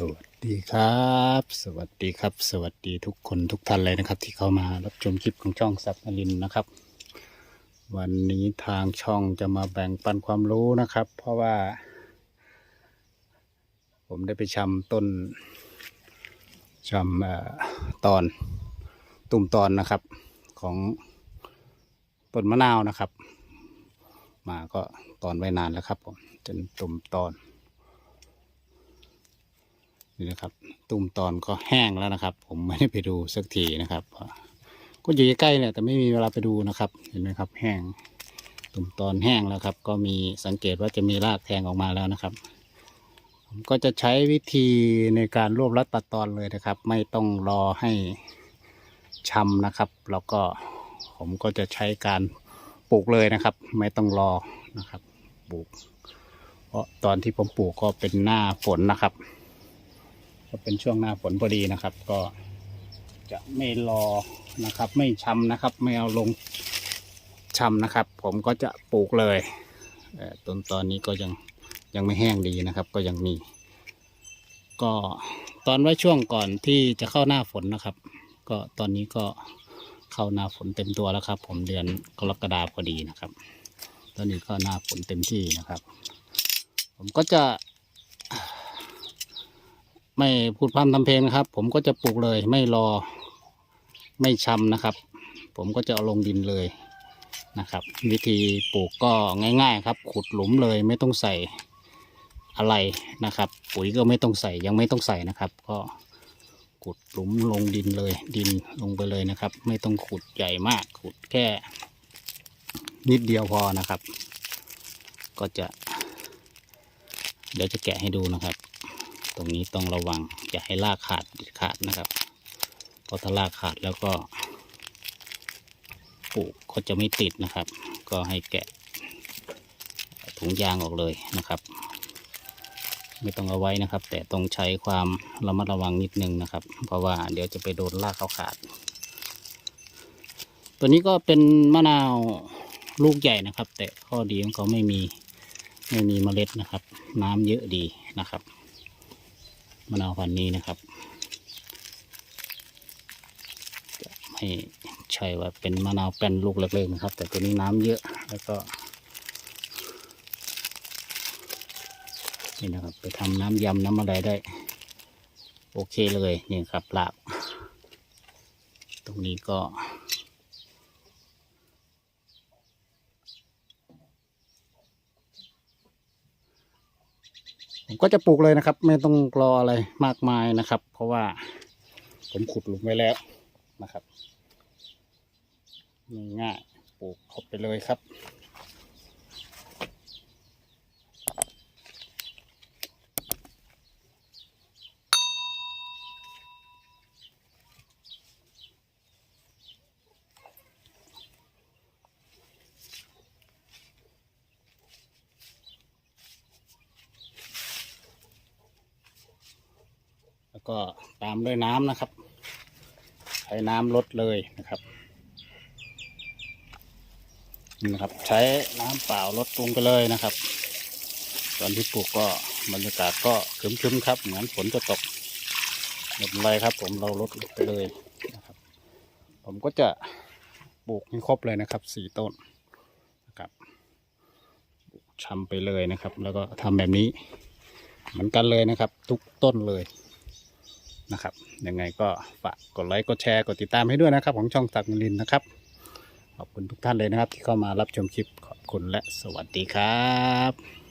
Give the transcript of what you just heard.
สวัสดีครับ สวัสดีครับ สวัสดีทุกคนทุกท่านเลยนะครับ ที่เข้ามารับชมคลิปของช่องซับนลินนะครับ วันนี้ทางช่องจะมาแบ่งปันความรู้นะครับ เพราะว่า ผมได้ไปชำต้นชำเอ่อตอนตุ่มตอนนะครับของต้นมะนาวนะครับ มาก็ตอนไว้นานแล้วครับผมจนตุ่มตอน นี่นะครับ ตุ่มตอนก็แห้งแล้วนะครับ ผมไม่ได้ไปดูสักทีนะครับ ก็อยู่ใกล้เนี่ยแต่ไม่มีเวลาไปดูนะครับ เห็นไหมครับ แห้ง ตุ่มตอนแห้งแล้วครับ ก็มีสังเกตว่าจะมีรากแทงออกมาแล้วนะครับ ผมก็จะใช้วิธีในการรวบรัดตัดตอนเลยนะครับ ไม่ต้องรอให้ชำนะครับ แล้วก็ผมก็จะใช้การปลูกเลยนะครับ ไม่ต้องรอนะครับ ปลูก เพราะตอนที่ผมปลูกก็เป็นหน้าฝนนะครับ ก็เป็นช่วงหน้าฝนพอดีนะครับ ก็จะไม่รอนะครับ ไม่ชำนะครับ ไม่เอาลงชำนะครับ ผมก็จะปลูกเลยเต้นตอนนี้ก็ยังยังไม่แห้งดีนะครับ ก็ยังมี ก็ตอนไว้ช่วงก่อนที่จะเข้าหน้าฝนนะครับ ก็ตอนนี้ก็เข้าหน้าฝนเต็มตัวแล้วครับ ผมเดือนกรกฎาพอดีนะครับ ตอนนี้ก็หน้าฝนเต็มที่นะครับ ผมก็จะ ไม่พูดพร่ำทำเพลงนะครับ ผมก็จะปลูกเลยไม่รอไม่ชำนะครับ ผมก็จะเอาลงดินเลยนะครับ วิธีปลูกก็ง่ายๆครับ ขุดหลุมเลยไม่ต้องใส่อะไรนะครับ ปุ๋ยก็ไม่ต้องใส่ยังไม่ต้องใส่นะครับ ก็ขุดหลุมลงดินเลยดินลงไปเลยนะครับ ไม่ต้องขุดใหญ่มาก ขุดแค่ นิดเดียวพอนะครับ ก็จะ เดี๋ยวจะแกะให้ดูนะครับ ตรงนี้ต้องระวังอย่าให้รากขาดขาดนะครับเพราะถ้ารากขาดแล้วก็ปลูกก็จะไม่ติดนะครับ ก็ให้แกะถุงยางออกเลยนะครับ ไม่ต้องเอาไว้นะครับ แต่ต้องใช้ความระมัดระวังนิดนึงนะครับ เพราะว่าเดี๋ยวจะไปโดนรากเขาขาด ตัวนี้ก็เป็นมะนาวลูกใหญ่นะครับ แต่ข้อดีของเขาไม่มีไม่มีเมล็ดนะครับ น้ำเยอะดีนะครับ มะนาวพันนี้นะครับจะไม่ใช่ว่าเป็นมะนาวเป็นลูกเล็กๆนะครับ แต่ตัวนี้น้ำเยอะแล้วก็นี่นะครับ ไปทำน้ำยำน้ำอะไรได้ โอเคเลยนี่ครับลาบ ตรงนี้ก็ ผมก็จะปลูกเลยนะครับ ไม่ต้องรออะไรมากมายนะครับ เพราะว่าผมขุดหลุมไว้แล้วนะครับง่ายๆปลูกครบไปเลยครับ ก็ตามด้วยน้ำนะครับ ใช้น้ำลดเลยนะครับนี่นะครับ ใช้น้ำเปล่าลดลงไปเลยนะครับ ตอนที่ปลูกก็บรรยากาศก็คึมๆครับ เหมือนฝนจะตกหมดไรครับ ผมเราลดลงไปเลยนะครับ ผมก็จะปลูกให้ครบเลยนะครับสี่ต้นนะครับชำไปเลยนะครับ แล้วก็ทำแบบนี้ เหมือนกันเลยนะครับ ทุกต้นเลย นะครับ ยังไงก็ฝากกดไลค์ กดแชร์ กดติดตามให้ด้วยนะครับ ของช่องตักนลินนะครับ ขอบคุณทุกท่านเลยนะครับ ที่เข้ามารับชมคลิป ขอบคุณและสวัสดีครับ